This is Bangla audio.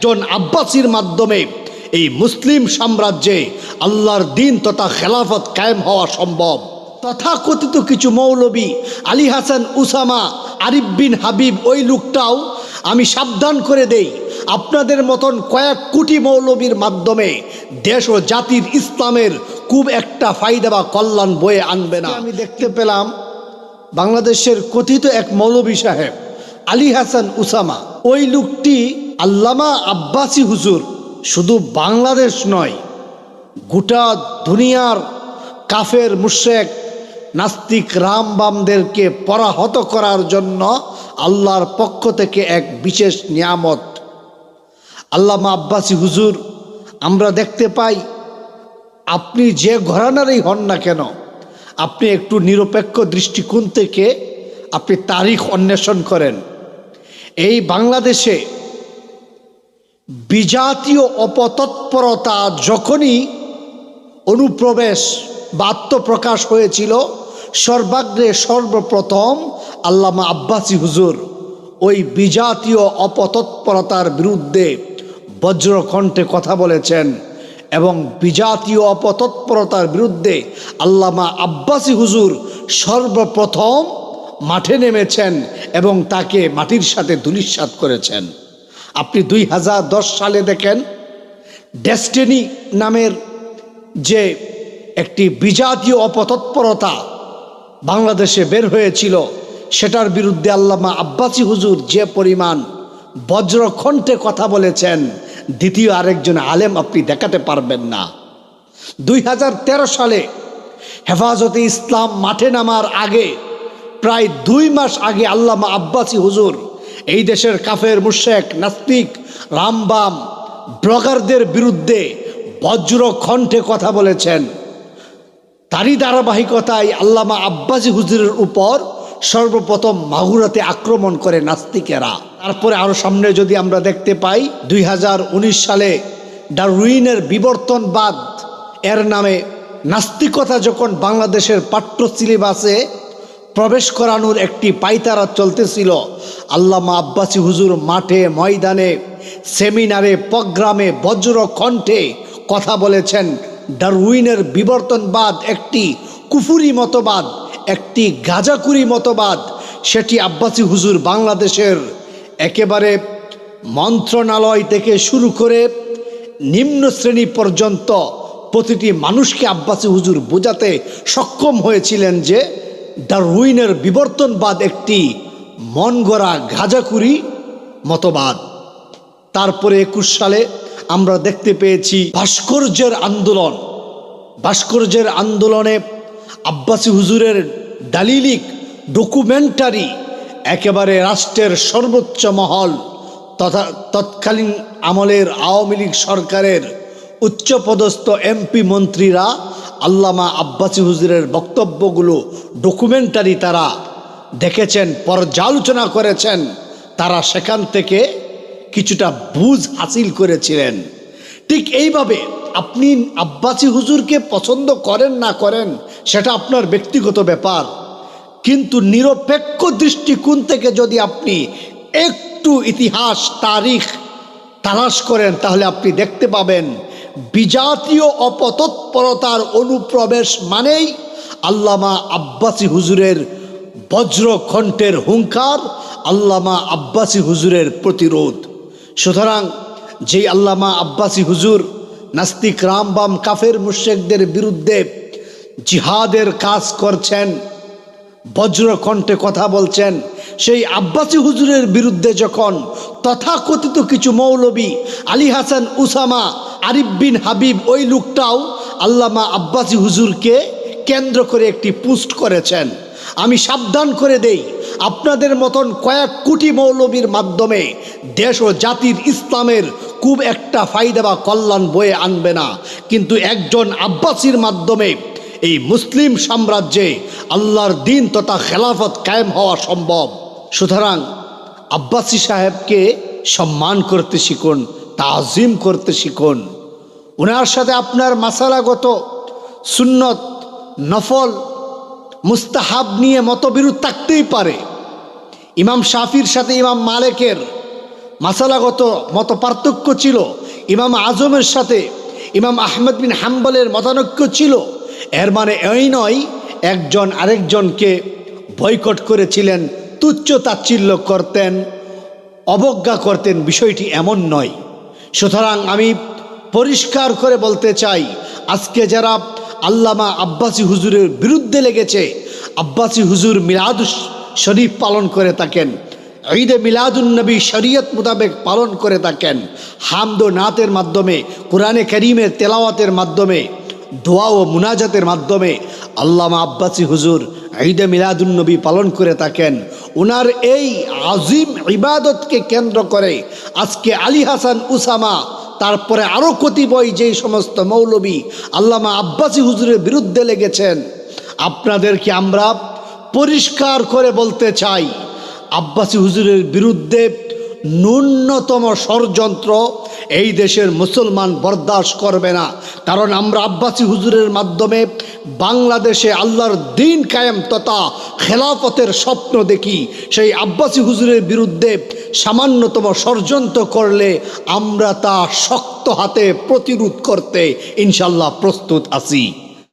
জন আব্বাসির মাধ্যমে এই মুসলিম সাম্রাজ্যে আল্লাহর দিন তথা খেলাফত কায়েম হওয়া সম্ভব। তথাকথিত কিছু মৌলবী, আলী হাসান, উসামা, আরিফ বিন হাবিব, ওই লোকটাও আমি সাবধান করে দেই, আপনাদের মতন কয়েক কোটি মৌলবীর মাধ্যমে দেশ ও জাতির ইসলামের খুব একটা ফায়দা বা কল্যাণ বয়ে আনবে না। আমি দেখতে পেলাম বাংলাদেশের কথিত এক মৌলবী সাহেব, আলী হাসান, উসামা, ওই লোকটি আল্লামা আব্বাসী হুজুর শুধু বাংলাদেশ নয়, গোটা দুনিয়ার কাফের, মুশেক, নাস্তিক, রামবামদেরকে পরাহত করার জন্য আল্লাহর পক্ষ থেকে এক বিশেষ নিয়ামত। আল্লামা আব্বাসি হুজুর, আমরা দেখতে পাই, আপনি যে ঘরানারই হন না কেন, আপনি একটু নিরপেক্ষ দৃষ্টিকোণ থেকে আপনি তারিখ অন্বেষণ করেন। এই বাংলাদেশে বিজাতীয় অপতৎপরতা যখনই অনুপ্রবেশ বা আত্মপ্রকাশ হয়েছিল, সর্বাগ্রে সর্বপ্রথম আল্লামা আব্বাসি হুজুর ওই বিজাতীয় অপতৎপরতার বিরুদ্ধে বজ্রকণ্ঠে কথা বলেছেন এবং বিজাতীয় অপতৎপরতার বিরুদ্ধে আল্লামা আব্বাসি হুজুর সর্বপ্রথম মাঠে নেমেছেন এবং তাকে মাটির সাথে ধুলিস্বাদ করেছেন। আপনি দুই হাজার দশ সালে দেখেন ডেস্টিনি নামের যে একটি বিজাতীয় অপতৎপরতা বাংলাদেশে বের হয়েছিল, সেটার বিরুদ্ধে আল্লামা আব্বাসি হুজুর যে পরিমাণ বজ্রকণ্ঠে কথা বলেছেন, দ্বিতীয় আরেকজন আলেম আপনি দেখাতে পারবেন না। দুই হাজার তেরো সালে হেফাজতে ইসলাম মাঠে নামার আগে, প্রায় দুই মাস আগে আল্লামা আব্বাসি হুজুর এই দেশের কাফের মুশেক নাস্তিক, রামবাম, ব্লগারদের বিরুদ্ধে বজ্র খণ্ঠে কথা বলেছেন। তারই ধারাবাহিকতায় আল্লামা আব্বাসি হুজুরের উপর সর্বপ্রথম মাগুরাতে আক্রমণ করে নাস্তিকেরা। তারপরে আরও সামনে যদি আমরা দেখতে পাই, দুই হাজার উনিশ সালে ডারউইনের বিবর্তনবাদ, এর নামে নাস্তিকতা যখন বাংলাদেশের পাঠ্য সিলেবাসে প্রবেশ করানোর একটি পাইতারা চলতেছিল। আল্লামা আব্বাসী হুজুর মাঠে, ময়দানে, সেমিনারে, প্রোগ্রামে বজ্র কণ্ঠে কথা বলেছেন। ডারউইনের বিবর্তনবাদ একটি কুফুরি মতবাদ, একটি গাজাকুরি মতবাদ, সেটি আব্বাসী হুজুর বাংলাদেশের একেবারে মন্ত্রণালয় থেকে শুরু করে নিম্ন শ্রেণি পর্যন্ত প্রতিটি মানুষকে আব্বাসি হুজুর বোঝাতে সক্ষম হয়েছিলেন যে ডারউইনের বিবর্তনবাদ একটি মন গড়া গাজাকুরি মতবাদ। তারপরে একুশ সালে আমরা দেখতে পেয়েছি ভাস্কর্যের আন্দোলন। ভাস্কর্যের আন্দোলনে আব্বাসী হুজুরের দালিলিক ডকুমেন্টারি একেবারে রাষ্ট্রের সর্বোচ্চ মহল তথা তৎকালীন আমলের আওয়ামী লীগ সরকারের উচ্চপদস্থ এমপি মন্ত্রীরা আল্লামা আব্বাসী হুজুরের বক্তব্যগুলো ডকুমেন্টারি তারা দেখেছেন, পর্যালোচনা করেছেন, তারা সেখান থেকে কিছুটা বুঝ হাসিল করেছিলেন। ঠিক এইভাবে আপনি আব্বাসী হুজুরকে পছন্দ করেন না করেন, সেটা আপনার ব্যক্তিগত ব্যাপার। কিন্তু নিরপেক্ষ দৃষ্টিকোণ থেকে যদি আপনি একটু ইতিহাস, তারিখ তালাশ করেন, তাহলে আপনি দেখতে পাবেন বিজাতীয় অপতৎপরতার অনুপ্রবেশ মানেই আল্লামা আব্বাসী হুজুরের বজ্রকণ্ঠের হুঙ্কার, আল্লামা আব্বাসী হুজুরের প্রতিরোধ। সুতরাং যেই আল্লামা আব্বাসী হুজুর নাস্তিক রামবাম কাফের মুশেকদের বিরুদ্ধে জিহাদের কাজ করছেন, বজ্রকণ্ঠে কথা বলছেন, সেই আব্বাসী হুজুরের বিরুদ্ধে যখন তথাকথিত কিছু মৌলবী আলী হাসান উসামা আরিফ বিন হাবিব ওই লোকটাও আল্লামা আব্বাসী হুজুরকে কেন্দ্র করে একটি পোস্ট করেছেন। আমি সাবধান করে দেই, আপনাদের মতন কয়েক কোটি মৌলবীর মাধ্যমে দেশ ও জাতির ইসলামের খুব একটা ফায়দা বা কল্যাণ বয়ে আনবে না। কিন্তু একজন আব্বাসীর মাধ্যমে এই মুসলিম সাম্রাজ্যে আল্লাহর দিন তথা খেলাফত কায়েম হওয়া সম্ভব। সুতরাং আব্বাসী সাহেবকে সম্মান করতে শিখুন তাজিম করতে শিখুন। ওনার সাথে আপনার মাসালাগত সুন্নত, নফল, মুস্তাহাব নিয়ে মতবিরোধ থাকতেই পারে। ইমাম শাফির সাথে ইমাম মালেকের মাসালাগত মত পার্থক্য ছিল। ইমাম আজমের সাথে ইমাম আহমদ বিন হাম্বলের মতানৈক্য ছিল। এর মানে এই নয়, একজন আরেকজনকে বয়কট করেছিলেন, তুচ্ছ তাচ্ছিল্য করতেন, অবজ্ঞা করতেন, বিষয়টি এমন নয়। সুতরাং আমি পরিষ্কার করে বলতে চাই, আজকে যারা আল্লামা আব্বাসী হুজুরের বিরুদ্ধে লেগেছে, আব্বাসী হুজুর মিলাদ শরীফ পালন করে থাকেন, ঈদে মিলাদুন্নবী শরীয়ত মোতাবেক পালন করে থাকেন, হামদ নাতের মাধ্যমে, কোরআনে করিমের তেলাওয়াতের মাধ্যমে, দোয়া ও মুনাজাতের মাধ্যমে আল্লামা আব্বাসী হুজুর ঈদে মিলাদুন্নবী পালন করে থাকেন। ওনার এই আজিম ইবাদতকে কেন্দ্র করে আজকে আলী হাসান উসামা, তারপরে আরও কতিপয় যেই সমস্ত মৌলবী আল্লামা আব্বাসী হুজুরের বিরুদ্ধে লেগেছেন, আপনাদেরকে আমরা পরিষ্কার করে বলতে চাই, আব্বাসী হুজুরের বিরুদ্ধে ন্যূনতম ষড়যন্ত্র এই দেশের মুসলমান বরদাস্ত করবে না। কারণ আমরা আব্বাসী হুজুরের মাধ্যমে বাংলাদেশে আল্লাহর দিন কায়েম তথা খেলাফতের স্বপ্ন দেখি। সেই আব্বাসী হুজুরের বিরুদ্ধে সামান্যতম ষড়যন্ত্র করলে আমরা তা শক্ত হাতে প্রতিরোধ করতে ইনশাল্লাহ প্রস্তুত আছি।